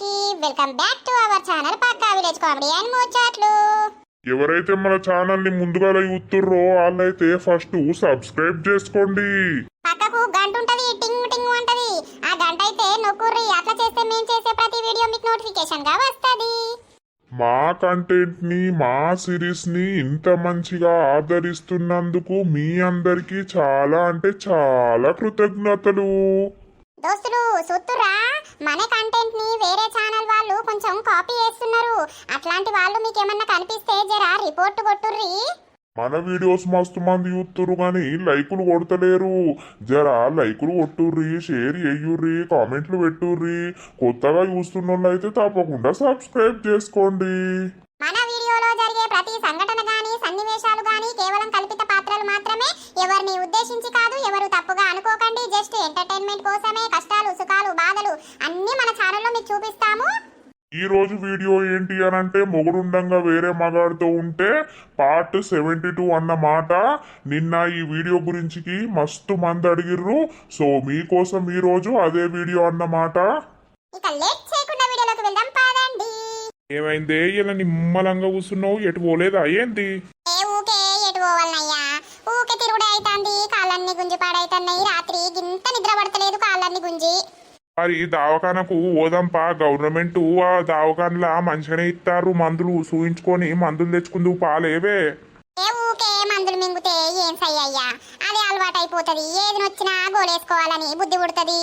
అందరికి welcome back to our channel Pakka village comedy and ముచ్చట్లు ఎవరైతే మన ఛానల్ని ముందుగా చూస్తుర్రో వాళ్ళైతే ఫస్ట్ సబ్స్క్రైబ్ చేసుకోండి. పక్కకు గంట ఉంటది టింగ్ టింగ్ అంటది ఆ గంట అయితే నొక్కుర్రి అట్లా చేస్తే మేము చేసే ప్రతి వీడియో మీకు నోటిఫికేషన్గా వస్తది. మా కంటెంట్ని మా సిరీస్ని ఇంత మంచిగా ఆదరిస్తున్నందుకు మీ అందరికీ చాలా అంటే చాలా కృతజ్ఞతలు. దోస్తులు సుత్తురా మన కంటెంట్ని వేరే ఛానల్ వాళ్ళు కొంచెం కాపీ చేస్తున్నారు. అట్లాంటి వాళ్ళు మీకు ఏమన్నా కనిపిస్తే జరా రిపోర్ట్ కొట్టుర్రి. మన వీడియోస్ మస్తు మంది చూస్తురు కానీ లైకులు కొడతలేరు. జరా లైకులు కొట్టుర్రి షేర్ చెయ్యుర్రి కామెంట్లు పెట్టుర్రి. కొత్తగా చూస్తున్న అయితే తప్పకుండా సబ్స్క్రైబ్ చేసుకోండి. మన వీడియోలో జరిగే ప్రతి సంఘటన గాని సన్నివేశాలు ఈ రోజు వీడియో ఏంటి అని అంటే మొగుడుండంగా వేరే మగాడితో ఉంటే పార్ట్ సెవెంటీ టూ అన్న మాట. నిన్న ఈ వీడియో గురించికి మస్తు మంది అడిగిర్రు సో మీకోసం ఈ రోజు అదే వీడియో అన్నమాట ఏమైందే? ఇలా నిమ్మలంగా కూర్చున్నావు. ఎటు పోలేదా? ఏంది? ఏ ఊకే తిరుగుడే అయితాంది. కాళ్ళన్ని గుంజి పాడైతున్నాయి. రాత్రి గింత నిద్ర పడతలేదు కాళ్ళన్ని గుంజి. మరి దవాఖానకు ఓదంపా. గవర్నమెంట్ ఆ దవాఖానలా మంచిగానే ఇస్తారు మందులు చూయించుకొని మందులు తెచ్చుకుందుకు పాలేవే. ఊకే మందులు మింగుతే ఏం సయ్యయ్యా? అదే అలవాటు అయిపోతుంది ఏది నొచ్చినా గోలేసుకోవాలని బుద్ధి పుడుతుంది.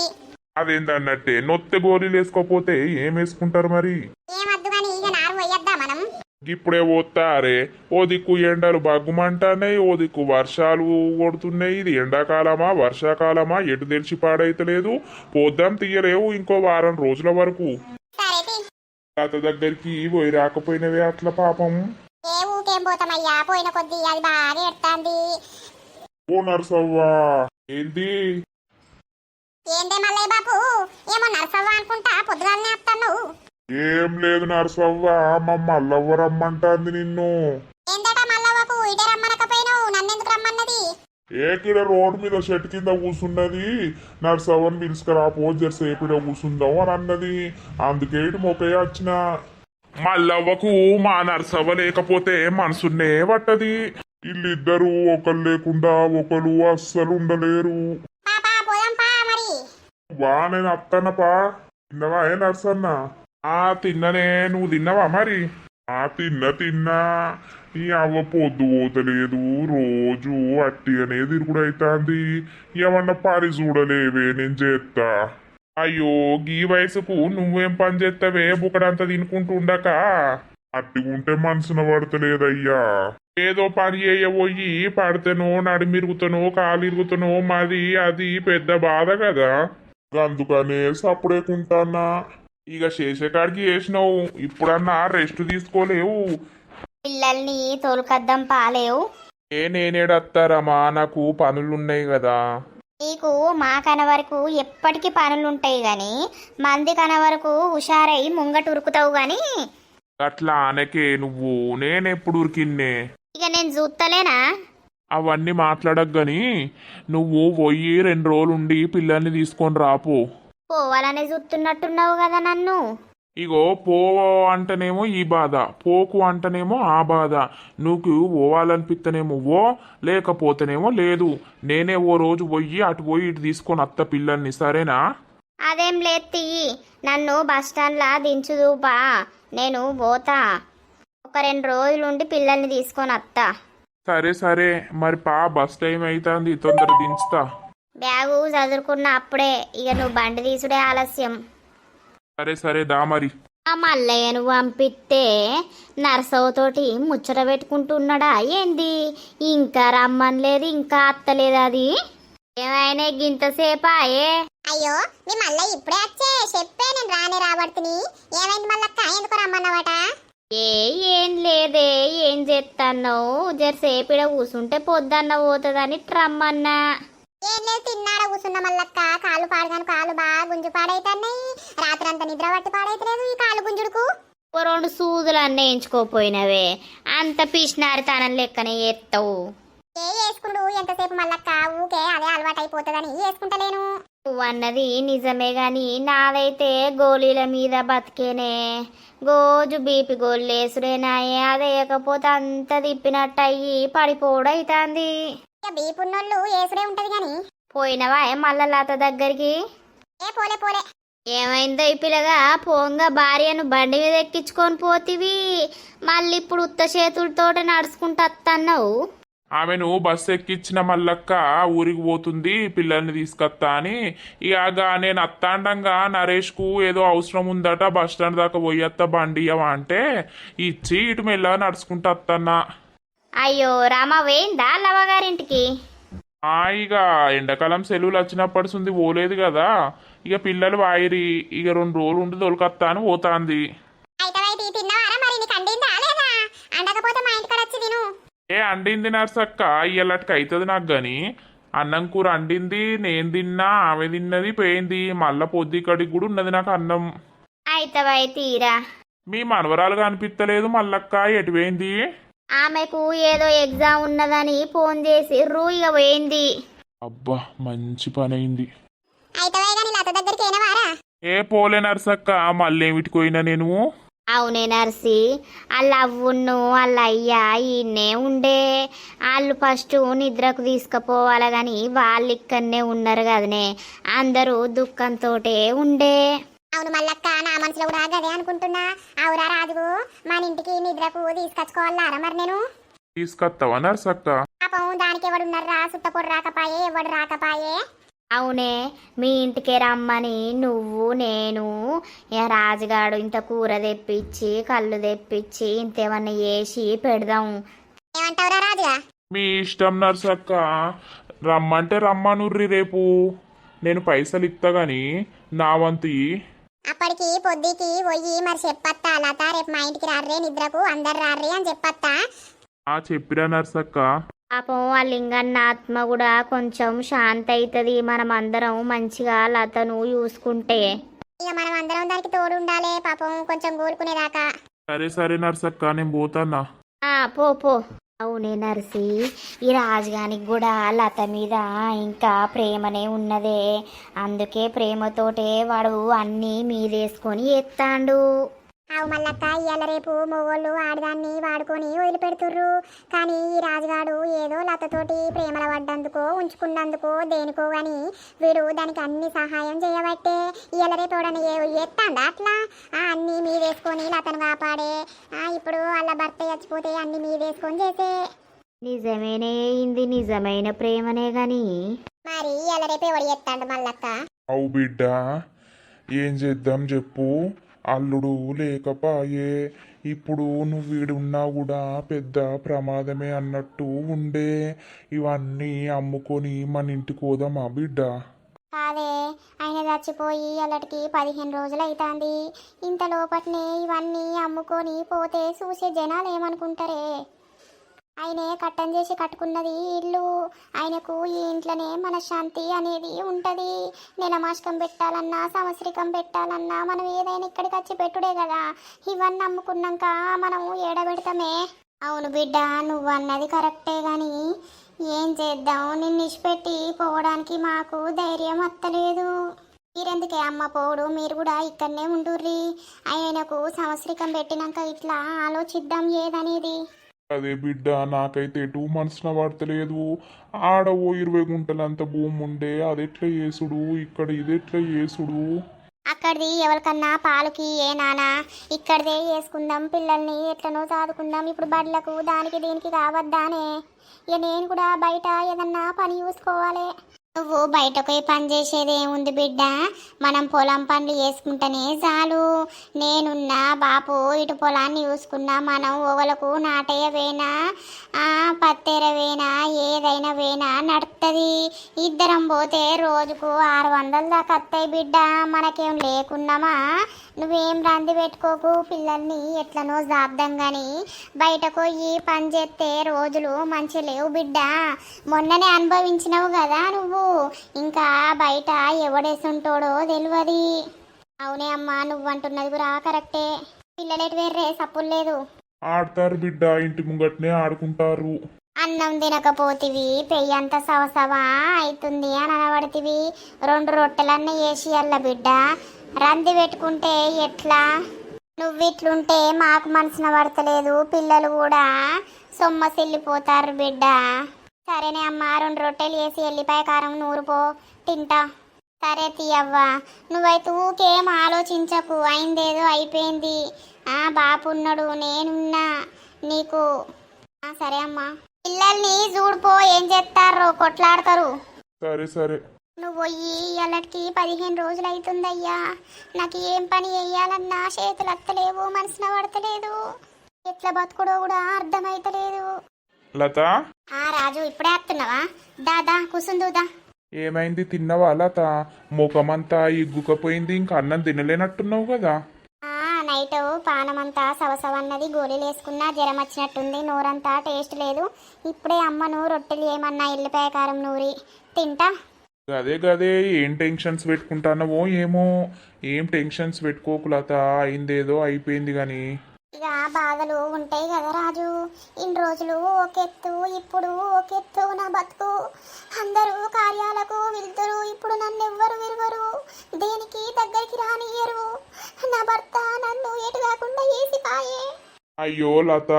అదేందన్నట్టే? నొత్తె గోళీలు వేసుకోపోతే ఏం వేసుకుంటారు మరి ఏమద్దు కానీ ఇక నారు పోయొద్దా మనం ఇప్పుడే పోతారే ఓ దిక్కు ఎండలు బగ్గుమంటున్నాయి ఓ దిక్కు వర్షాలు కొడుతున్నాయి. ఇది ఎండాకాలమా వర్షాకాలమా ఎటు తెలిసి పాడైతలేదు. పోద్దాం తీయలేవు ఇంకో వారం రోజుల వరకు. తాత దగ్గరికి పోయి రాకపోయినవే అట్లా పాపం. ఓ నర్సవ్వా. ఏంది? ఏందే మల్లయ్య బాపు? ఏమో నరసవ్వ అనుకుంటా పొద్దుగాలనే వస్తాను ఏం లేదు నర్సవ్వా మా మల్లవ్వ రమ్మంటాంది నిన్ను. ఏకిడ రోడ్ మీద చెట్టు కింద కూర్చున్నది నర్సవ్వని పిలుచుకురాపో జరసేపు ఈడ కూర్చుందాం అని అన్నది. అందుకే ఇటు మొక్కయ్య వచ్చిన. మల్లవ్వకు మా నర్సవ్వ లేకపోతే మనసున్నే పట్టది. వీళ్ళిద్దరూ ఒకరు లేకుండా ఒకరు అస్సలు ఉండలేరు. వా నేను అత్తనపా తిన్నవా ఏ నర్సన్న? ఆ తిన్ననే నువ్వు తిన్నవా మరి? ఆ తిన్న తిన్నా ఈ అవ్వ పొద్దు పోతలేదు. రోజు అట్టి అనేది తిరుగుడు అవుతాంది ఏమన్నా పని చూడలేవే నేను చేస్తా అయ్యో గీ వయసుకు నువ్వేం పని చేస్తావే బుకడంతా తినుకుంటూ ఉండక అట్టిగుంటే మనసున పడతలేదయ్యా. ఏదో పని చేయబోయి పడితేనో నడిమిరుగుతనో కాలు ఇరుగుతానో మాది అది పెద్ద బాధ కదా. అందుకనే సప్పుడేకుంటానా ఇక చేసే కాడికి చేసినావు. ఇప్పుడన్నా రెస్ట్ తీసుకోలేవు. పిల్లల్ని తోలుకద్దాం పాలేవు. ఏ నేనేడత్తారమ్మా నాకు పనులున్నాయి కదా. నీకు మా కన వరకు ఎప్పటికీ పనులుంటాయి గాని మంది కన వరకు హుషారై ముంగట ఉరుకుతావు గాని. అట్లా అనకే నువ్వు. నేనెప్పుడు ఉరికిన్నే? ఇక నేను చూస్తలేనా అవన్నీ మాట్లాడక గాని నువ్వు పోయి రెండు రోజులు ఉండి పిల్లల్ని తీసుకొని రాపో. పోవాలనే చూస్తున్నట్టున్నావు కదా నన్ను. ఇగో పో అంటేనేమో ఈ బాధ పోకు అంటేనేమో ఆ బాధ. నువ్వు పోవాలనిపిస్తేనేమో ఓ లేకపోతేనేమో లేదు. నేనే ఓ రోజు పోయి అటు పోయి ఇటు తీసుకొని అత్త పిల్లల్ని సరేనా? అదేం లేదు తియ్యి. నన్ను బస్ స్టాండ్లా దించుదూపా నేను పోతా. ఒక రెండు రోజులుండి పిల్లల్ని తీసుకొని వస్తా సరే సరే. మరి పా బస్ టైం అవుతుంది తొందర దించుతా. బ్యాగు చదువుకున్న అప్పుడే ఇక నువ్వు బండి తీసుడే ఆలస్యం. సరే సరే దా మరి. ఆ మల్లయ్యను పంపిస్తే నర్సవ్వతోటి ముచ్చట పెట్టుకుంటున్నాడా? ఏంది? ఇంకా రమ్మనలేదు ఇంకా అత్తలేదు అది. ఏమైనా గింతసేపా ఏ? అయ్యో మీ మల్లయ్య ఇప్పుడే వచ్చే. చెప్పే నేను రానే రాబడుతుని. ఏమైంది మల్లక్క? ఎందుకు రమ్మన్నావట? ఏ ఏం లేదే. ఏం చేస్తాన్నావు జరసేపు ఇడ కూసుంటే పొద్దన్న పోతుందని రమ్మన్నా. ఏం లేదు తిన్నాడ మల్లక్క. కాలు పాడగాను కాలు బాగా గుంజు పాడైతున్నాయి. రాత్రి అంతా నిద్ర పట్టి పాడైతలేదు ఈ కాలు గుంజుడుకు. ఓ రెండు సూదులు అన్నీ వేయించుకోపోయినవే. అంత పిసినారితనం లెక్కనే ఎత్తవు. ఏ వేసుకుండు ఎంతసేపు మల్లక్క? ఊకే అదే అలవాటు అయిపోతుందని వేసుకుంటలేను. నువ్వు అన్నది నిజమే గాని నాదైతే గోళీల మీద బతికేనే. గోజు బీపీ గోళ్ళేసుడేనాయే అదేయకపోతే అంత తిప్పినట్టు అయ్యి పడిపోవడైతాంది ఇక బీపున్నోళ్ళు ఏసుడే ఉంటది గాని. పోయినవా మల్ల లత దగ్గరికి? ఏ పోలే పోలే. ఏమైందో ఈ పిల్లగా? పోంగా భార్యను బండి మీద ఎక్కించుకొని పోతివి. మళ్ళీ ఇప్పుడు ఉత్త చేతులతోటి నడుచుకుంటూ వస్తున్నావు ఆమెను బస్సు ఎక్కించిన మల్లక్క ఊరికి పోతుంది పిల్లల్ని తీసుకొత్తా అని. ఇక నేను అత్తాండంగా నరేష్కు ఏదో అవసరం ఉందట బస్ స్టాండ్ దాకా పోయత్త బండి అంటే ఇచ్చి ఇటు మెల్లగా నడుచుకుంటూ వత్తన్నా అయ్యో రామ వేయిందా లవగారింటికి ఆ ఇక ఎండాకాలం సెలవులు వచ్చినప్పటి నుండి పోలేదు కదా. ఇక పిల్లలు వాయిరి ఇక రెండు రోజులు ఉండి తోలుకొత్తా అని పోతాంది. అయితే అయితే ఏ అండింది నర్సక్క. ఇయ్యలటికి అవుతుంది నాకు గాని. అన్నం కూర అండింది నేను తిన్నా ఆమె తిన్నది పోయింది. మళ్ళా పొద్దు కడికి కూడా ఉన్నది నాకు అన్నం. అయితవై తీరా. మీ మనవరాలు కనిపిస్తలేదు మల్లక్క. ఎటు పోయింది? ఆమెకు ఏదో ఎగ్జామ్ ఉన్నదని ఫోన్ చేసి రూయిగా పోయింది. అబ్బా మంచి పని అయింది అయితే గాని లత దగ్గరికి ఏనవారా? ఏ పోలే నర్సక్క మళ్ళీ ఏమిటి పోయినా నేను? అవునే నర్సి వాళ్ళ అవ్వును వాళ్ళ అయ్యా ఈయన్నే ఉండే. వాళ్ళు ఫస్ట్ నిద్రకు తీసుకుపోవాలి కానీ వాళ్ళు ఇక్కడనే ఉన్నారు కదనే. అందరూ దుఃఖంతోటే ఉండే. అవును మల్లక్క నా మనసులో కూడా గదే అనుకుంటున్నా. అవురా రాజు మన ఇంటికి నిద్రకు తీసుకొచ్చుకోవాలారా మరి నేను? తీసుకొస్తావా నర్సక్క పాపం దానికి ఎవడున్నారా సుట్టపొడు రాకపాయే ఎవడు రాకపాయే? అవునే మీ ఇంటికి రమ్మని నువ్వు నేను రాజుగాడు ఇంత కూర తెప్పించి కళ్ళు తెప్పించి ఇంతేమన్నా వేసి పెడదాం. ఏమంటావురా రాజుగా? మీ ఇష్టం నర్సక్క రమ్మంటే రమ్మనుర్రి రేపు. నేను పైసలు ఇస్తా గాని నా వంతు. అప్పటికి పొద్దుకి పోయి మరి చెప్పత్తా లత రేపు మా ఇంటికి రారే నిద్రకు అందరు రారే అని చెప్పత్తా. ఆ చెప్పిరా నర్సక్క. పాపం ఆ లింగన్న ఆత్మ కూడా కొంచెం శాంతి అవుతుంది మనం అందరం మంచిగా లతను చూసుకుంటే. ఇక మనం అందరం దానికి తోడు ఉండాలి పాపం కొంచెం కోలుకునేదాకా. సరే సరే నర్సక్క నేను పోతానా. ఆ, పో పో. అవునే నర్సి ఈ రాజుగానికి కూడా లత మీద ఇంకా ప్రేమనే ఉన్నదే. అందుకే ప్రేమతోటే వాడు అన్నీ మీదేసుకొని ఎత్తాండు. అవు మల్లక్క ఇవాళ రేపు మొగోళ్ళు ఆడదాన్ని వాడుకొని వదిలిపెడుతుర్రు కానీ ఈ రాజుగాడు ఏదో లతతోటి ప్రేమల పడ్డందుకో ఉంచుకున్నందుకో దేనికో గాని వీడు దానికి అన్ని సహాయం చేయబట్టే ఇవాళ రేపు ఎవడని ఎత్తాండా అట్లా? అన్ని మీదేసుకొని లతను కాపాడే ఆ ఇప్పుడు వాళ్ళ భర్త చచ్చిపోతే అన్ని మీదేసుకొని చేసే. నిజమేనే ఇంది నిజమైన ప్రేమనే గాని. మరి ఇవాళ రేపు ఎవడు ఎత్తాడు మల్లక్క? అవు బిడ్డ ఏం చేద్దాం చెప్పు. అల్లుడు లేకపాయే. ఇప్పుడు నువ్వు వీడున్నా కూడా పెద్ద ప్రమాదమే అన్నట్టు ఉండే. ఇవన్నీ అమ్ముకొని మన ఇంటికి పోదామా బిడ్డ? కాదే ఆయన చచ్చిపోయి అల్లటికి పదిహేను రోజులు అవుతుంది ఇంత లోపట్నే ఇవన్నీ అమ్ముకొని పోతే చూసే జనాలు ఏమనుకుంటారే ఆయనే కట్టం చేసి కట్టుకున్నది ఇల్లు. ఆయనకు ఈ ఇంట్లోనే మనశ్శాంతి అనేది ఉంటుంది. నెలమాషకం పెట్టాలన్నా సంవత్సరికం పెట్టాలన్నా మనం ఏదైనా ఇక్కడికి వచ్చి పెట్టుడే కదా. ఇవన్నీ అమ్ముకున్నాక మనం ఏడబెడతామే. అవును బిడ్డ నువ్వు అన్నది కరెక్టే కానీ ఏం చేద్దాం? నిన్ను ఇచ్చిపెట్టి పోవడానికి మాకు ధైర్యం అత్తలేదు. మీరెందుకే అమ్మ పోడు మీరు కూడా ఇక్కడనే ఉండుర్రి. ఆయనకు సంవత్సరికం పెట్టినాక ఇట్లా ఆలోచిద్దాం ఏదనేది. అదే బిడ్డ నాకైతే ఎటు మనసున పడతలేదు ఆడ ఓ ఇరవై గుంటలంత భూమి ఉండే అది ఎట్లా చేసుడు? ఇక్కడ ఇది ఎట్లా చేసుడు? అక్కడిది ఎవరికన్నా పాలకి ఏ నానా? ఇక్కడిదే వేసుకుందాం పిల్లల్ని ఎట్లనో చదువుకుందాం ఇప్పుడు బడ్లకు దానికి దీనికి కావద్దానే. ఇక నేను కూడా బయట ఏదన్నా పని చూసుకోవాలి. నువ్వు బయటకు పని చేసేది ఏముంది బిడ్డ? మనం పొలం పనులు చేసుకుంటేనే చాలు. నేనున్నా బాపు ఇటు పొలాన్ని చూసుకున్నా మనం ఓవలకు నాటయ్య వేనా? ఆ, పత్తెర వేనా? ఏదైనా వేనా? నడుతుంది ఇద్దరం పోతే రోజుకు ఆరు వందల దాకా వస్తాయి బిడ్డ. మనకేం లేకున్నామా? నువ్వేం రంది పెట్టుకోకు. పిల్లల్ని ఎట్లనో జాబ్దాం కానీ బయటకు ఈ పని చేస్తే రోజులు మంచి లేవు బిడ్డ. మొన్ననే అనుభవించినావు కదా నువ్వు. ఇంకా బయట ఎవడేసుంటాడో తెలియదు అవునే అమ్మా నువ్వు అంటున్నది కూడా కరెక్టే. పిల్లలేటి వేర్రే సప్పులు లేదు. ఆడతారు బిడ్డ ఇంటి ముంగట్నే ఆడుకుంటారు. అన్నం తినకపోతివి పెయ్యంత సవసవా అవుతుంది అని అనబడితివి. రెండు రొట్టెలన్నీ వేసి అల్ల బిడ్డ. రంది పెట్టుకుంటే ఎట్లా? నువ్వు ఇట్లుంటే మాకు మనసున పడతలేదు పిల్లలు కూడా సొమ్మసిల్లిపోతారు బిడ్డ. సరేనే అమ్మ రెండు రొట్టెలు వేసి ఎల్లిపాయ కారం నూరుపో తింటా. సరే తీయవ్వా. నువ్వైతే ఊకేం ఆలోచించకు. అయిందేదో అయిపోయింది. ఆ బాపు ఉన్నాడు నేనున్నా. నీకు. సరే అమ్మా. పిల్లల్ని చూడిపో ఏం చేస్తారో కొట్లాడతారు. సరే సరే. నువ్వు పోయి ఇళ్ళకి పదిహేను రోజులు అవుతుందయ్యా నాకు ఏం పని వేయాలన్నా చేతులు అత్తలేవు మనసున పడతలేదు. ఎట్లా బతుకుడో కూడా అర్థమైతలేదు. లత? ఆ రాజు ఇప్పుడే వస్తున్నావా దాదా కూసుందుదా ఏమైంది? తిన్నవా? లత ముఖమంతా ఇగ్గుకపోయింది ఇంకా అన్నం తినలేనట్టున్నావు కదా. ఆ నైట్ పానమంతా సవసవన్నది గోళీలు వేసుకున్నా జ్వరం వచ్చినట్టుంది నోరంతా టేస్ట్ లేదు. ఇప్పుడే అమ్మను రొట్టెలు ఏమన్నా ఎల్లిపాయ కారం నూరి. తింటా? గదే గదే ఏం టెన్షన్స్ పెట్టుకుంటానవో ఏమో. ఏం టెన్షన్స్ పెట్టుకోకు లత అయిందేదో అయిపోయింది కానీ ఇక బాధలు ఉంటాయి కదా రాజు. ఇన్ని రోజులు ఒకెత్తు ఇప్పుడు ఒకెత్తు నా బతుకు. అందరూ కార్యాలకు వెళ్తారు ఇప్పుడు నన్ను ఎవ్వరు విరువరు దేనికి దగ్గరికి రానియరు నా భర్త నన్ను ఎటు కాకుండా ఏసిపాయే అయ్యో లత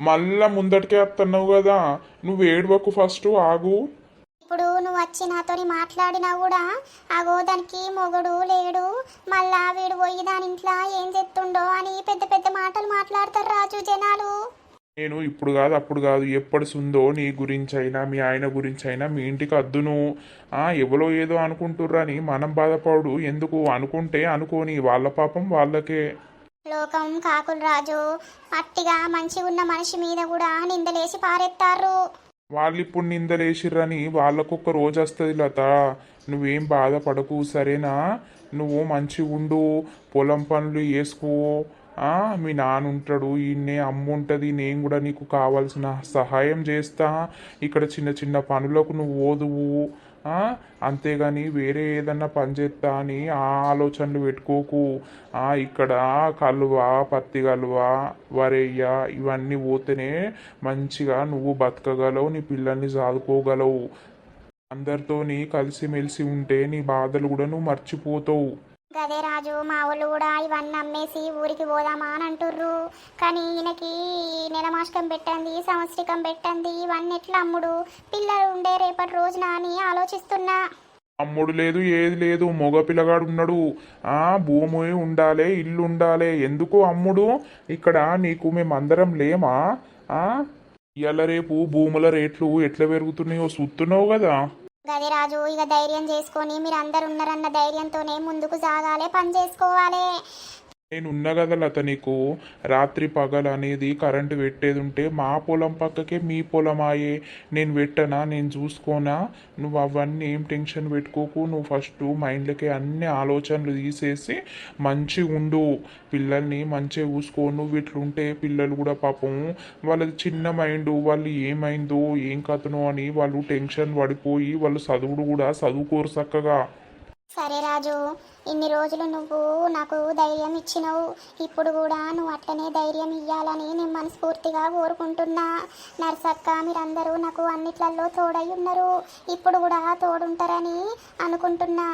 మళ్ళా ముందటికే వస్తున్నావు కదా. నువ్వు ఏడవకు ఫస్ట్ ఆగు. వచ్చి నాతోని మాట్లాడినా కూడా అగో దానికి మొగుడు లేడు. మళ్ళా వీడు పోయి దాని ఇంట్లో ఏం చెప్తుండో అని పెద్ద పెద్ద మాటలు మాట్లాడతారు రాజు జనాలు. నేను ఇప్పుడు కాదు అప్పుడు కాదు ఎప్పటి సుందో నీ గురించి అయినా మీ ఆయన గురించి అయినా మీ ఇంటికి అద్దును. ఆ ఎవరో ఏదో అనుకుంటుర్రని మనం బాధపడు. ఎందుకు? అనుకుంటే అనుకోని వాళ్ళ పాపం వాళ్ళకే. లోకం కాకులు రాజు. అట్టిగా మంచిగా ఉన్న మనిషి మీద కూడా నిందలేసి పారెత్తారు. వాళ్ళు ఇప్పుడు నిందలేసిర్రని వాళ్ళకొక రోజు వస్తుంది లత. నువ్వేం బాధపడకు సరేనా? నువ్వు మంచిగా ఉండు పొలం పనులు వేసుకో మీ నాన్న ఉంటాడు ఈయన్నే అమ్మ ఉంటుంది నేను కూడా నీకు కావాల్సిన సహాయం చేస్తా. ఇక్కడ చిన్న చిన్న పనులకు నువ్వు ఓదువు. అంతేగాని వేరే ఏదన్నా పని చేస్తా అని ఆ ఆలోచనలు పెట్టుకోకు. ఇక్కడ కలువ పత్తి కలువ వరయ్య ఇవన్నీ పోతేనే మంచిగా నువ్వు బతకగలవు నీ పిల్లల్ని సాదుకోగలవు. అందరితోని కలిసిమెలిసి ఉంటే నీ బాధలు కూడా నువ్వు మర్చిపోతావు. గదే రాజు మా వాళ్ళు కూడా ఇవన్నీ అమ్మేసి ఊరికి పోదామా అని అంటుర్రు. కానీ ఈయనకి నెలమాషకం పెట్టండి సంవత్సరికం పెట్టండి ఇవన్నీ ఎట్లా అమ్ముడు? పిల్లలు ఉండే రేపటి రోజున అని ఆలోచిస్తున్నా. అమ్ముడు లేదు ఏది లేదు మగ పిల్లగాడు ఉన్నాడు. ఆ భూమి ఉండాలి ఇల్లు ఉండాలి ఎందుకు అమ్ముడు? ఇక్కడ నీకు మేమందరం లేమా? ఆ? ఇవాళ రేపు భూముల రేట్లు ఎట్లా పెరుగుతున్నాయో చూస్తున్నావు కదా. గది రాజు ఇక ధైర్యం చేసుకొని మీరు అందరు ఉన్నారన్న ధైర్యంతోనే ముందుకు సాగాలే పని చేసుకోవాలి. నేను ఉన్నా కదా లత నీకు రాత్రి పగలు అనేది కరెంటు పెట్టేది ఉంటే మా పొలం పక్కకే మీ పొలం ఆయే నేను పెట్టనా? నేను చూసుకోనా? నువ్వు అవన్నీ ఏం టెన్షన్ పెట్టుకోకు. నువ్వు ఫస్ట్ మైండ్లకి అన్ని ఆలోచనలు తీసేసి మంచిగా ఉండు. పిల్లల్ని మంచిగా చూసుకో. నువ్వు ఇట్లుంటే పిల్లలు కూడా పాపం వాళ్ళది చిన్న మైండ్ వాళ్ళు ఏమైందో ఏం కథనో అని వాళ్ళు టెన్షన్ పడిపోయి వాళ్ళు చదువుడు కూడా చదువుకోరు చక్కగా. సరే రాజు ఇన్ని రోజులు నువ్వు నాకు ధైర్యం ఇచ్చినావు. ఇప్పుడు కూడా నువ్వు అట్లనే ధైర్యం ఇవ్వాలని నేను మనస్ఫూర్తిగా కోరుకుంటున్నా. నర్సక్క మీరందరూ నాకు అన్నిట్లలో తోడై ఉన్నారు. ఇప్పుడు కూడా తోడుంటారని అనుకుంటున్నా.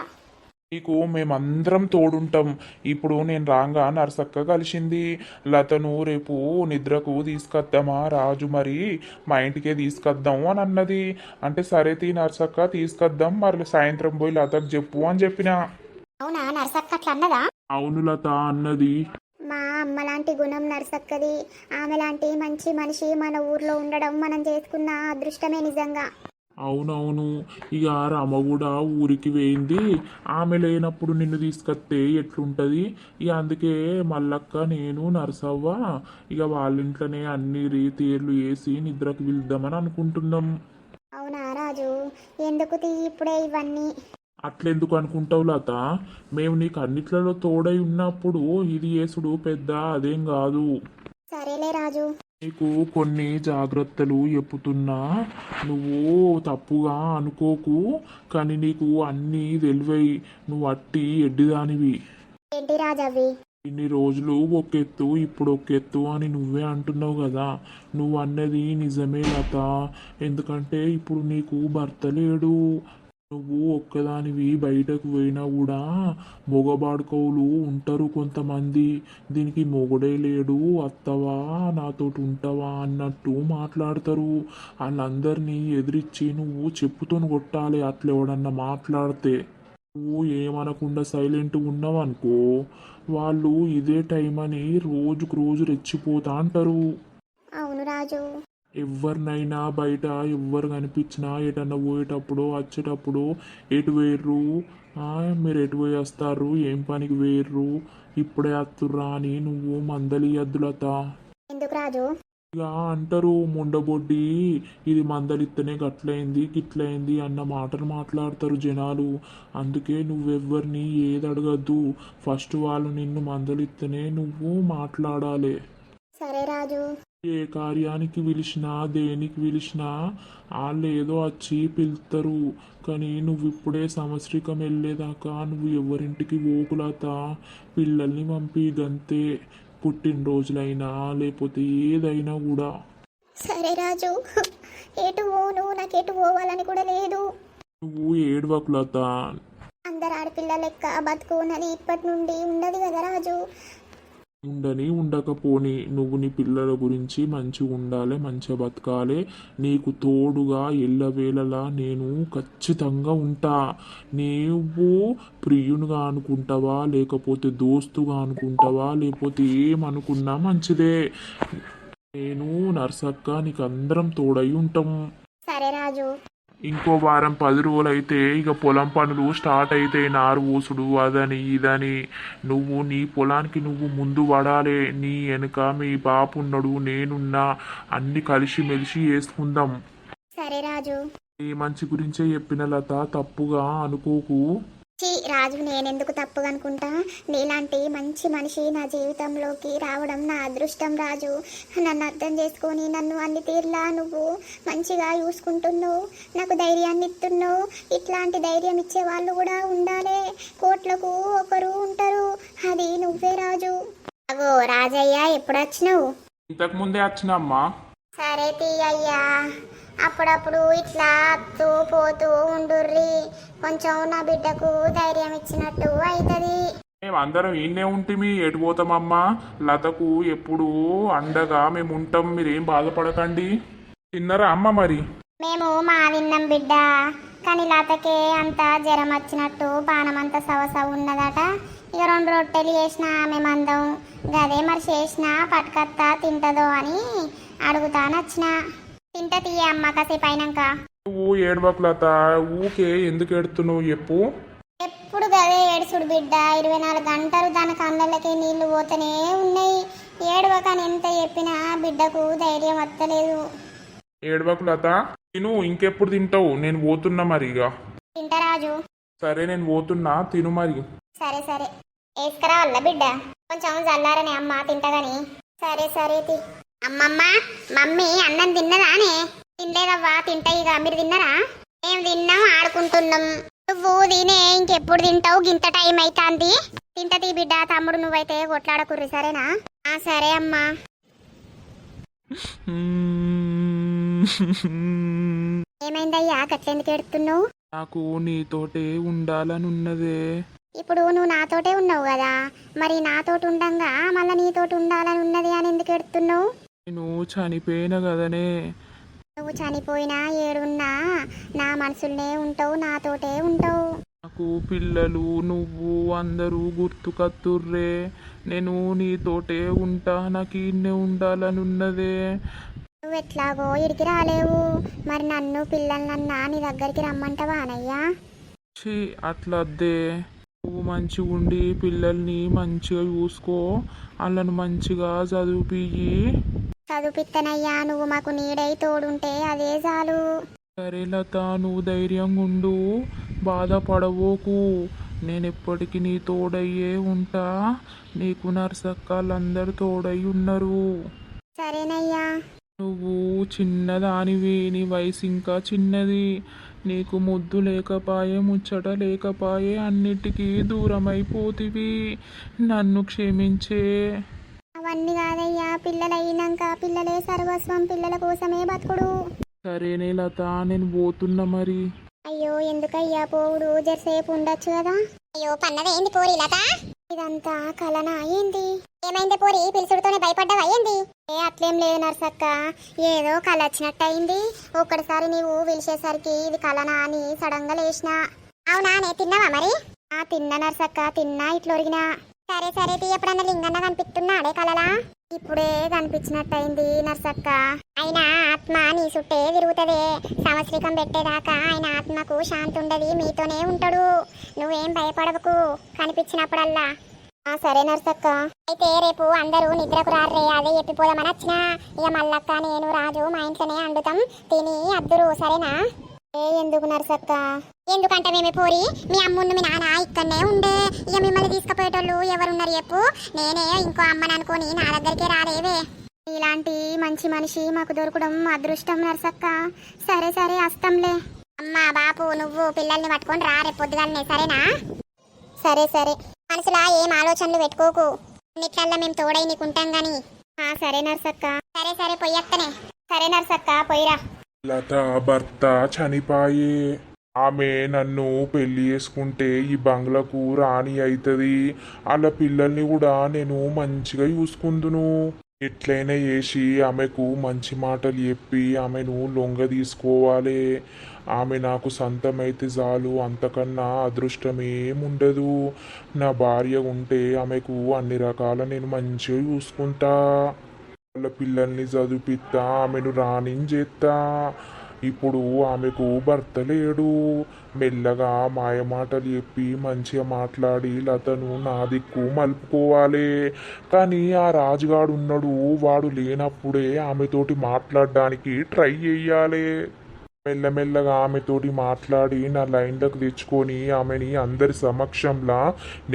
నీకు మేమందరం తోడుంటాం. ఇప్పుడు నేను రాగా నరసక్క కలిసింది. లతను రేపు నిద్రకు తీసుకొద్దామా రాజు మరి? మా ఇంటికే తీసుకొద్దాం అని అన్నది. అంటే సరే తీ నరసక్క తీసుకొద్దాం. మరి సాయంత్రం పోయి లతకు చెప్పు అని చెప్పిన. అవునా? నర్సక్క అట్లా అన్నదా? అవును లత అన్నది. మా అమ్మ లాంటి గుణం నర్సక్కది. ఆమె లాంటి మంచి మనిషి మన ఊర్లో ఉండడం మనం చేసుకున్న అదృష్టమే నిజంగా. అవునవును ఇక రమ కూడా ఊరికి వేయింది. ఆమె లేనప్పుడు నిన్ను తీసుకొస్తే ఎట్లుంటది? ఇక అందుకే మల్లక్క నేను నరసవ్వ ఇక వాళ్ళ ఇంట్లోనే అన్ని రీతీర్లు వేసి నిద్రకు వెళ్దామని అనుకుంటున్నాం. అవునా రాజు? ఎందుకు తీ ఇప్పుడే ఇవన్నీ? అట్లెందుకు అనుకుంటావు లత? మేము నీకు అన్నిట్లలో తోడై ఉన్నప్పుడు ఇది యేసుడు పెద్ద అదేం కాదు. సరేలే రాజు. నీకు కొన్ని జాగ్రత్తలు చెప్పుతున్నా. నువ్వు తప్పుగా అనుకోకు కానీ నీకు అన్నీ తెలివై నువ్వు అట్టి ఎడ్డిదానివి. ఏంటి ఇన్ని రోజులు ఒక ఎత్తు ఇప్పుడు ఒక ఎత్తు అని నువ్వే అంటున్నావు కదా. నువ్వు అన్నది నిజమే లత. ఎందుకంటే ఇప్పుడు నీకు భర్త లేడు. నువ్వు ఒక్కదానివి బయటకు పోయినా కూడా మొగబాడుకోవులు ఉంటారు కొంతమంది. దీనికి మొగుడే లేడు అత్తవా నాతోటి ఉంటావా అన్నట్టు మాట్లాడతారు. వాళ్ళందరినీ ఎదిరించి నువ్వు చెప్పుతోని కొట్టాలి అట్లా ఎవడన్నా మాట్లాడితే. నువ్వు ఏమనకుండా సైలెంట్ ఉన్నావనుకో వాళ్ళు ఇదే టైం అని రోజుకు రోజు రెచ్చిపోతా అంటారు. అవును రాజు. ఎవరినైనా బయట ఎవ్వరు కనిపించినా ఎటన్నా పోయేటప్పుడు వచ్చేటప్పుడు ఎటు వేర్రు మీరు ఎటు పోయి వస్తారు? ఏం పనికి వేర్రు ఇప్పుడే వస్తుర్రా అని నువ్వు మందలి ఎందుకు రాజు? ఇక అంటారు ముండబొడ్డి ఇది మందలిత్తనే గట్లయింది గిట్లయింది అన్న మాటలు మాట్లాడతారు జనాలు. అందుకే నువ్వెవ్వరిని ఏది అడగద్దు. ఫస్ట్ వాళ్ళు నిన్ను మందలిత్తనే నువ్వు మాట్లాడాలి. సరే రాజు. ఏ కార్యానికి పిలిచినా దేనికి పిలిచినా వాళ్ళు ఏదో వచ్చి పిలుస్తారు కానీ నువ్వు ఇప్పుడే సంవత్సరికం వెళ్ళేదాకా నువ్వు ఎవరింటికి ఓకులత పిల్లల్ని పంపి గంతే పుట్టినరోజులైనా లేకపోతే ఏదైనా కూడా. సరే రాజు. ఎటు పోను? నాకు ఎటు పోవాలని కూడా లేదు. నువ్వు ఏడవకులత. అందరు ఆడపిల్ల లెక్క బతుకున్నది ఇప్పటి నుండి ఉండదు కదా రాజు. ఉండని ఉండకపోని నువ్వు నీ పిల్లల గురించి మంచిగా ఉండాలి మంచిగా బతకాలి. నీకు తోడుగా ఎల్లవేళలా నేను ఖచ్చితంగా ఉంటా. నువ్వు ప్రియునిగా అనుకుంటావా లేకపోతే దోస్తుగా అనుకుంటావా లేకపోతే ఏమనుకున్నా మంచిదే. నేను నర్సక్క నీకు అందరం తోడై ఉంటాం. సరే రాజు. ఇంకో వారం పది రోజులు అయితే ఇక పొలం పనులు స్టార్ట్ అయితే నారు ఊసుడు అదని ఇదని. నువ్వు నీ పొలానికి నువ్వు ముందు పడాలి నీ వెనుక మీ బాపు ఉన్నాడు నేనున్నా. అన్ని కలిసి మెలిసి వేసుకుందాం సరే రాజు. నీ మంచి గురించే చెప్పిన లత తప్పుగా అనుకోకు. ఛీ రాజు నేనెందుకు తప్పుగా అనుకుంటా? నీలాంటి మంచి మనిషి నా జీవితంలోకి రావడం నా అదృష్టం రాజు. నన్ను అర్థం చేసుకొని నన్ను అన్ని తీర్లా నువ్వు? మంచిగా చూసుకుంటున్నావు? నాకు ధైర్యాన్ని ఇస్తున్నావు? ఇట్లాంటి ధైర్యం ఇచ్చే వాళ్ళు కూడా ఉండాలి. కోట్లకు ఒకరు ఉంటారు. అది నువ్వే రాజు. అగో రాజయ్య ఎప్పుడు వచ్చినావు ఇంతకు ముందే వచ్చినమ్మా సరే తీయ్యా అప్పుడప్పుడు ఇట్లా అత్తూ పోతూ ఉండుర్రి. కొంచెం నా బిడ్డకు ధైర్యం ఇచ్చినట్టు అవుతుంది మేము అందరం ఈయనే ఉంటిమి ఎటు పోతామమ్మా? లతకు ఎప్పుడు అండగా మేము ఉంటాం మీరేం బాధపడకండి. తిన్నరా అమ్మ మరి? మేము మా విన్నాం బిడ్డ. కానీ లతకే అంత జ్వరం వచ్చినట్టు అంత సవస ఉన్నదట. ఇక రెండు రొట్టెలు చేసిన ఆమె మందం గదే మరి చేసిన పట్టుకత్తా తింటదో అని అడుగుతా నచ్చిన తింట తీయ అమ్మ కాసేపు అయినాక. నువ్వు ఏడవకు లత ఊకే ఎందుకు ఎడుతున్నావు చెప్పు. ఎప్పుడు గదే ఏడుసుడు బిడ్డ ఇరవై నాలుగు గంటలు దాని కళ్ళకి నీళ్ళు పోతూనే ఉన్నాయి. ఏడవకని ఎంత చెప్పినా బిడ్డకు ధైర్యం వత్తలేదు. ఏడవకు లత తిను ఇంకెప్పుడు తింటావు? నేను పోతున్నా మరి ఇక తింటరాజు సరే నేను పోతున్నా తిను మరి. సరే సరే. వేసుకురావాల బిడ్డ? కొంచెం చల్లారని అమ్మ తింటగాని సరే సరే తి. అమ్మమ్మ మమ్మీ అన్నం తిన్నదానే? తినలేదవ్వా తింటా ఇక. మీరు తిన్నరా? మేము తిన్నాం ఆడుకుంటున్నాం. నువ్వు తినే ఇంకెప్పుడు తింటావు? గింత టైం అవుతాంది తింటది బిడ్డ తమ్ముడు నువ్వైతే కొట్లాడకుర్రి సరేనా? ఆ సరే అమ్మా. ఏమైందయ్యా? గట్లెందుకు ఎడుతున్నావు నాకు నీతోటే ఉండాలని ఉన్నదే ఇప్పుడు నువ్వు నాతోటే ఉన్నావు కదా. మరి నాతోటి ఉండంగా మళ్ళీ నీతోటి ఉండాలని ఉన్నది అని ఎందుకు ఎడుతున్నావు నేను చనిపోయిన కదనే. నువ్వు చనిపోయినా ఏడున్నా నా మనసులోనే ఉంటావు నాతోటే ఉంటావు. నాకు పిల్లలు నువ్వు అందరూ గుర్తుకత్తుర్రే. నేను నీతోటే ఉంటా నాకు ఇన్నే ఉండాలని ఉన్నదే నువ్వు ఎట్లాగో ఇడికి రాలేవు. మరి నన్ను పిల్లలన్నా నీ దగ్గరికి రమ్మంటావా అనయ్యా? ఛీ అట్లద్దే. నువ్వు మంచిగా ఉండి పిల్లల్ని మంచిగా చూసుకో. వాళ్ళను మంచిగా చదివిపియ్యి. చదువుపిత్తనయ్యా నువ్వు మాకు నీడై తోడుంటే అదే చాలు. సరే లత నువ్వు ధైర్యంగా ఉండు. బాధపడవోకు. నేను ఎప్పటికీ నీ తోడయ్యే ఉంటా. నీకు నర్సక్కలందరూ తోడై ఉన్నారు. సరేనయ్యా. నువ్వు చిన్నదానివి నీ వయసు ఇంకా చిన్నది. నీకు ముద్దు లేకపాయే ముచ్చట లేకపాయే అన్నిటికీ దూరమైపోతివి. నన్ను క్షమించే. అవన్నీ కాదయ్యా పిల్లలు అయినాక పిల్లలే సర్వస్వం పిల్లల కోసమే బతుకుడు. సరేనే లత నేను పోతున్నా మరి. అయ్యో ఎందుకయ్యా పోవుడు? జరసేపు ఉండొచ్చు కదా? అయ్యో పన్నదేంది పోరి లత? ఇదంతా కలనా ఏంది? ఏమైంది పోరి? పిలుచుడుతోనే భయపడ్డావా? ఏంది? ఏ అట్లేం లేదు నర్సక్క. ఏదో కళ వచ్చినట్టు అయింది ఒక్కడిసారి నీవు పిలిచేసరికి ఇది కలనా అని సడన్గా లేచిన. అవునా నే తిన్నావా మరి? ఆ తిన్నా నర్సక్క తిన్నా ఇట్లా ఒరిగినా. సరే సరే తీ ఎప్పుడన్నా లింగన్న కనిపిస్తున్నాడే కలలా? ఇప్పుడే కనిపించినట్టయింది నర్సక్క. అయినా ఆత్మ నీ చుట్టే తిరుగుతదే సంవత్సరికం పెట్టేదాకా ఆయన ఆత్మకు శాంతి ఉండదు మీతోనే ఉంటాడు. నువ్వేం భయపడవకు. కనిపించినప్పుడల్లా. ఆ సరే నర్సక్క. అయితే రేపు అందరూ నిద్రకు రారే అదే చెప్పిపోదామని వచ్చిన. ఇక మల్లక్క నేను రాజు మా ఇంట్లోనే అండుతాం. తిని అద్దురు సరేనా? ఏ ఎందుకు నర్సక్క? ఎందుకంటే మేము పోరి? మీ అమ్ముండు మీ నాన్న ఇక్కడనే ఉండే. ఇక మిమ్మల్ని తీసుకుపోయేటోళ్ళు ఎవరున్నారు చెప్పు. నేనే ఇంకో అమ్మని అనుకుని నా దగ్గరికే రాలేవే. ఇలాంటి మంచి మనిషి మాకు దొరకడం అదృష్టం నర్సక్క. సరే సరే అస్తంలే. అమ్మా బాపు నువ్వు పిల్లల్ని పట్టుకొని రా రేపు పొద్దుగానే సరేనా? సరే సరే. మనసులా ఏం ఆలోచనలు పెట్టుకోకు. అన్నిట్లల్లా మేము తోడై నీకుంటాం గాని. ఆ సరే నర్సక్క. సరే సరే పొయ్యక్కనే సరే నర్సక్క పొయ్యిరా లత భర్త చనిపాయే. ఆమె నన్ను పెళ్ళి చేసుకుంటే ఈ బంగ్లకు రాణి అవుతుంది అలా పిల్లల్ని కూడా నేను మంచిగా చూసుకుందును. ఎట్లయినా చేసి ఆమెకు మంచి మాటలు చెప్పి ఆమెను లొంగ తీసుకోవాలి. ఆమె నాకు సొంతమైతే చాలు అంతకన్నా అదృష్టం ఏముండదు నా భార్య ఉంటే ఆమెకు అన్ని రకాల నేను మంచిగా చూసుకుంటా. వాళ్ళ పిల్లల్ని చదివిపిస్తా ఆమెను రాణించేస్తా. ఇప్పుడు ఆమెకు భర్త లేడు. మెల్లగా మాయమాటలు చెప్పి మంచిగా మాట్లాడి లతను నా దిక్కు మలుపుకోవాలి. కానీ ఆ రాజుగాడు ఉన్నాడు వాడు లేనప్పుడే ఆమెతోటి మాట్లాడడానికి ట్రై చెయ్యాలి. మెల్లమెల్లగా ఆమెతోటి మాట్లాడి నా లైన్లకు తెచ్చుకొని ఆమెని అందరి సమక్షంలో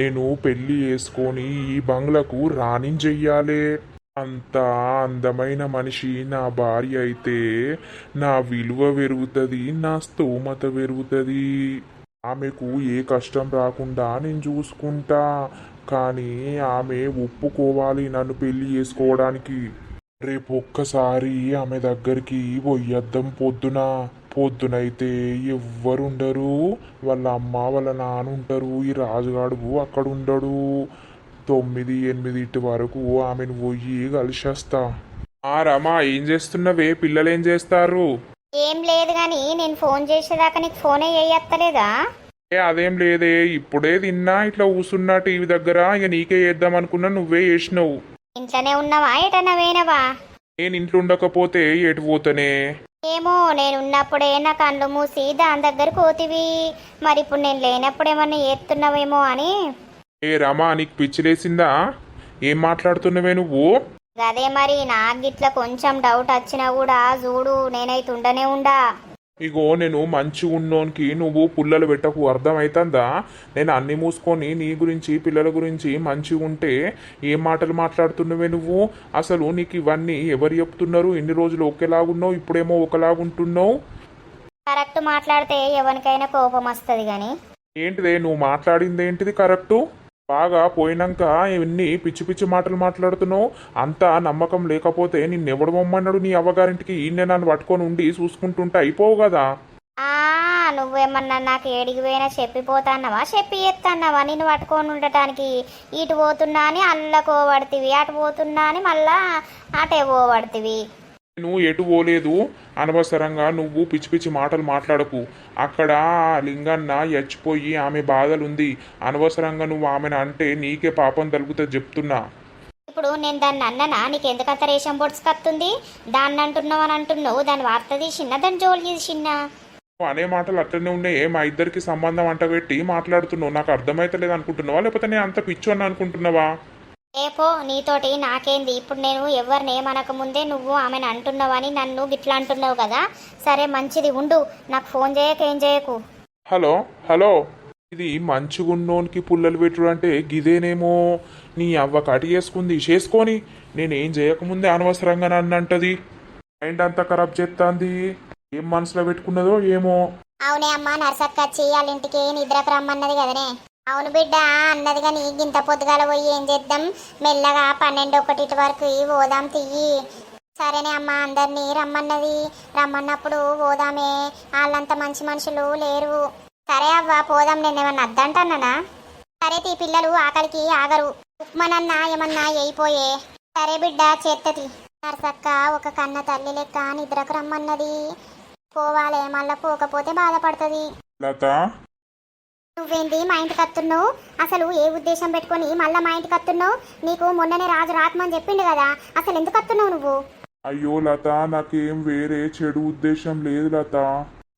నేను పెళ్ళి చేసుకొని ఈ బంగ్లకు రాణించెయ్యాలి. అంత అందమైన మనిషి నా భార్య అయితే నా విలువ పెరుగుతుంది నా స్తోమత పెరుగుతుంది. ఆమెకు ఏ కష్టం రాకుండా నేను చూసుకుంటా కానీ ఆమె ఒప్పుకోవాలి నన్ను పెళ్ళి చేసుకోవడానికి. రేపు ఒక్కసారి ఆమె దగ్గరికి పోయొద్దాం పొద్దున? పొద్దునైతే ఎవ్వరుండరు. వాళ్ళ అమ్మ వాళ్ళ నాన్న ఉంటారు ఈ రాజుగాడు అక్కడ ఉండడు తొమ్మిది ఎనిమిదింటి వరకు ఆమెను పోయి కలిసేస్తా. ఆ రమా ఏం చేస్తున్నవే? పిల్లలు ఏం చేస్తారు? ఏం లేదు కానీ నేను ఫోన్ చేసేదాకా నీకు ఫోనే చేయత్తలేదా ఏ అదేం లేదే. ఇప్పుడే తిన్నా ఇట్లా కూసున్నా టీవీ దగ్గర. ఇక నీకే చేద్దాం అనుకున్నా నువ్వే చేసినావు ఇంట్లోనే ఉన్నావా? ఎటన్నా వేనవా నేను ఇంట్లో ఉండకపోతే ఎటు పోతానే? ఏమో నేను ఉన్నప్పుడే నా కళ్ళు మూసి దాని దగ్గర కోతివి మరి ఇప్పుడు నేను లేనప్పుడు ఏమన్నా చేస్తున్నావేమో అని. ఏ రమా నీకు పిచ్చిలేసిందా ఏం మాట్లాడుతున్నవే నువ్వు? అదే మరి నాకు గిట్ల కొంచెం డౌట్ వచ్చినా కూడా చూడు నేనైతే ఉండనే ఉండా. ఇగో నేను మంచి ఉన్నోనికి నువ్వు పుల్లలు పెట్టకు అర్థమవుతుందా నేను అన్ని మూసుకొని నీ గురించి పిల్లల గురించి మంచిగా ఉంటే ఏం మాటలు మాట్లాడుతున్నవే నువ్వు? అసలు నీకు ఇవన్నీ ఎవరు చెప్తున్నారు? ఎన్ని రోజులు ఒకేలాగున్నావు ఇప్పుడేమో ఒకలాగుంటున్నావు? కరెక్ట్ మాట్లాడితే ఎవరికైనా కోపం వస్తుంది కానీ ఏంటిదే నువ్వు మాట్లాడింది ఏంటిది కరెక్టు? బాగా పోయినాక ఇవన్నీ పిచ్చి పిచ్చి మాటలు మాట్లాడుతున్నావు. అంతా నమ్మకం లేకపోతే నిన్నెవడు మమ్మన్నాడు నీ అవ్వగారింటికి? ఈయన నన్ను పట్టుకొని ఉండి చూసుకుంటుంటే అయిపోవు కదా. నువ్వేమన్నా నాకు ఏడికి పోయినా చెప్పిపోతాన్నావా? చెప్పి ఎత్తన్నావా? నేను పట్టుకొని ఉండటానికి? ఇటు పోతున్నా అని అల్లకో పడుతుంది అటు పోతున్నా అని మళ్ళా అటే పోబడుతుంది నువ్వు ఎటు పోలేదు? అనవసరంగా నువ్వు పిచ్చి పిచ్చి మాటలు మాట్లాడకు. అక్కడ ఆ లింగన్న చచ్చిపోయి ఆమె బాధలుంది. అనవసరంగా నువ్వు ఆమెను అంటే నీకే పాపం తలుపుతుంది చెప్తున్నా. ఇప్పుడు నేను దాన్ని అన్ననా? నీకు ఎందుకంత రేషం పొడుచుకొస్తుంది దాన్ని అంటున్నావు అని అంటున్నావు. దాని వార్త తీసిన్న దాని జోలు నువ్వు అనే మాటలు అట్లనే ఉన్నాయి. మా ఇద్దరికి సంబంధం అంటబెట్టి మాట్లాడుతున్నావు. నాకు అర్థమైతలేదు అనుకుంటున్నావా? లేకపోతే నేను అంత పిచ్చు అని అనుకుంటున్నావా? ఏపో నీతోటి నాకేంది? ఇప్పుడు నేను ఎవరిని ఏమనక ముందే నువ్వు ఆమెను అంటున్నావని నన్ను గిట్లా అంటున్నావు కదా? సరే మంచిది ఉండు. నాకు ఫోన్ చేయక ఏం చేయకు? Hello hello. ఇది మంచిగున్నోనికి పుల్లలు పెట్టుడు అంటే గిదేనేమో నీ అవ్వ కటి చేసుకుంది చేసుకొని నేనేం చేయకముందే అనవసరంగా నన్ను అంటది. మైండ్ అంతా ఖరాబ్ చేస్తాంది ఏం మనసులో పెట్టుకున్నదో ఏమో. అవునే అమ్మ నర్సక్క వాళ్ళ ఇంటికి నిద్రకు రమ్మన్నది కదనే. అవును బిడ్డ అన్నది కానీ గింత పొద్దుగాల పోయి ఏం చేద్దాం? మెల్లగా పన్నెండు ఒకటి వరకు పోదాం తియ్యి. సరేనే అమ్మ అందరినీ రమ్మన్నది. రమ్మన్నప్పుడు పోదామే. వాళ్ళంత మంచి మనుషులు లేరు. సరే అవ్వ పోదాం నేను ఏమన్నా అద్దంటన్నానా? సరే తీ పిల్లలు ఆకలికి ఆగరు. ఉప్మనన్నా ఏమన్నా అయిపోయే సరే బిడ్డ చేత్తది నర్సక్క ఒక కన్న తల్లి లెక్క నిద్రకు రమ్మన్నది. పోవాలే మళ్ళా పోకపోతే బాధపడుతుంది. లత? నువ్వేంటి మా ఇంటికి వస్తున్నావు? అసలు ఏ ఉద్దేశం పెట్టుకొని మళ్ళా మా ఇంటికి వస్తున్నావు? నీకు మొన్ననే రాజు రాకమని చెప్పిండు కదా అసలు ఎందుకు వస్తున్నావు నువ్వు? అయ్యో లత నాకేం వేరే చెడు ఉద్దేశం లేదు లత.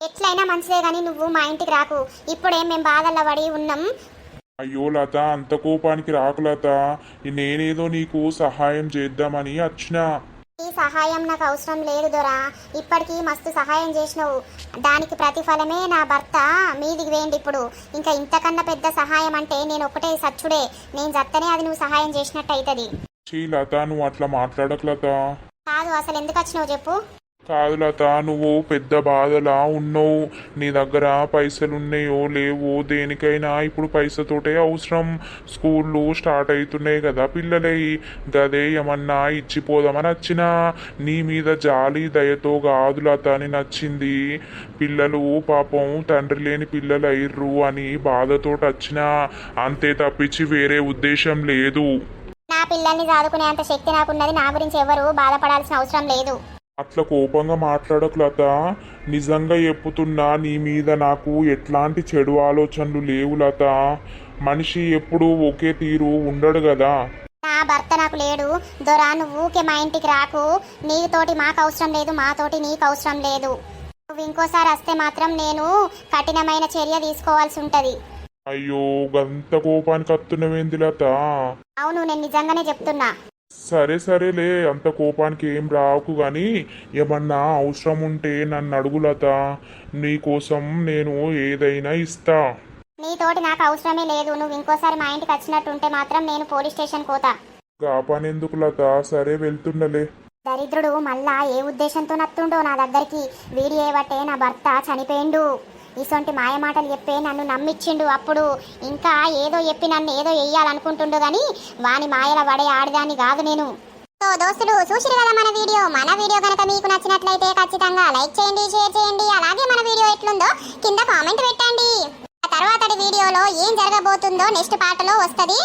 ఎట్లయినా మంచిదే కానీ నువ్వు మా ఇంటికి రాకు. ఇప్పుడే మేము బాధల్లో పడి ఉన్నాం? అయ్యో లత అంత కోపానికి రాకు లత. నేనేదో నీకు సహాయం చేద్దామని వచ్చినా ఈ సహాయం నాకు అవసరం లేదు దొరా. ఇప్పటికీ మస్తు సహాయం చేసినావు. దానికి ప్రతిఫలమే నా భర్త మీదికి వేయండి ఇప్పుడు. ఇంకా ఇంతకన్నా పెద్ద సహాయం అంటే నేను ఒకటే సచ్చుడే. నేను చత్తనే అది నువ్వు సహాయం చేసినట్టు అవుతుంది చీ లత నువ్వు అట్లా మాట్లాడకు లత. కాదు అసలు ఎందుకు వచ్చినావు చెప్పు? కాదు లత నువ్వు పెద్ద బాధలా ఉన్నావు. నీ దగ్గర పైసలు ఉన్నాయో లేవో దేనికైనా ఇప్పుడు పైసతోటే అవసరం. స్కూళ్ళు స్టార్ట్ అవుతున్నాయి కదా పిల్లలై. గదే ఏమన్నా ఇచ్చిపోదామని వచ్చినా నీ మీద జాలి దయతో కాదు లత అని నచ్చింది. పిల్లలు పాపం తండ్రి లేని పిల్లలు అయ్యర్రు అని బాధతోటి వచ్చినా అంతే తప్పించి వేరే ఉద్దేశం లేదు. నా పిల్లల్ని చదువుకునే అంత శక్తి నాకున్నది నా గురించి ఎవరు బాధపడాల్సిన అవసరం లేదు. అట్లా కోపంగా మాట్లాడకు లత. నిజంగా చెప్పుతున్నా నీ మీద నాకు ఎట్లాంటి చెడు ఆలోచనలు లేవు లత. మనిషి ఎప్పుడూ ఒకే తీరు ఉండడు కదా నా భర్త నాకు లేడు. దొరా నువ్వు ఊకే మా ఇంటికి రాకు. నీతోటి మాకు అవసరం లేదు మాతోటి నీకు అవసరం లేదు. నువ్వు ఇంకోసారి వస్తే మాత్రం నేను కఠినమైన చర్య తీసుకోవాల్సి ఉంటది. అయ్యో గంత కోపానికి అత్తున్నవేంది లత? అవును నేను నిజంగానే చెప్తున్నా. సరే సరేలే అంత కోపానికి ఏం రాకు గాని ఏమన్నా అవసరం ఉంటే నన్ను అడుగు లత. నీకోసం నేను ఏదైనా ఇస్తా. నీతోటి నాకు అవసరమే లేదు. నువ్వు ఇంకోసారి మా ఇంటికి వచ్చినట్టుంటే మాత్రం నేను పోలీస్ స్టేషన్ పోతా. గా పని ఎందుకు లత? సరే వెళ్తుండలే. దరిద్రుడు మళ్ళా ఏ ఉద్దేశంతో నత్తుండో నా దగ్గరికి? వీడి ఏవటే నా భర్త చనిపోయిండు. ఇసొంటి మాయ మాటలు చెప్పే నన్ను నమ్మిచ్చిండు అప్పుడు ఇంకా ఏదో చెప్పి నన్ను ఏదో వెయ్యాలనుకుంటుండు గాని వాని మాయల పడే ఆడదాన్ని కాదు నేను. సో దోస్తులు చూసిరు కదా మన వీడియో? మన వీడియో కనుక మీకు నచ్చినట్లయితే ఖచ్చితంగా లైక్ చేయండి షేర్ చేయండి అలాగే మన వీడియో ఎట్లుందో కింద కామెంట్ పెట్టండి. తర్వాత తర్వాతటి వీడియోలో ఏం జరగబోతుందో నెక్స్ట్ పాటలో వస్తది.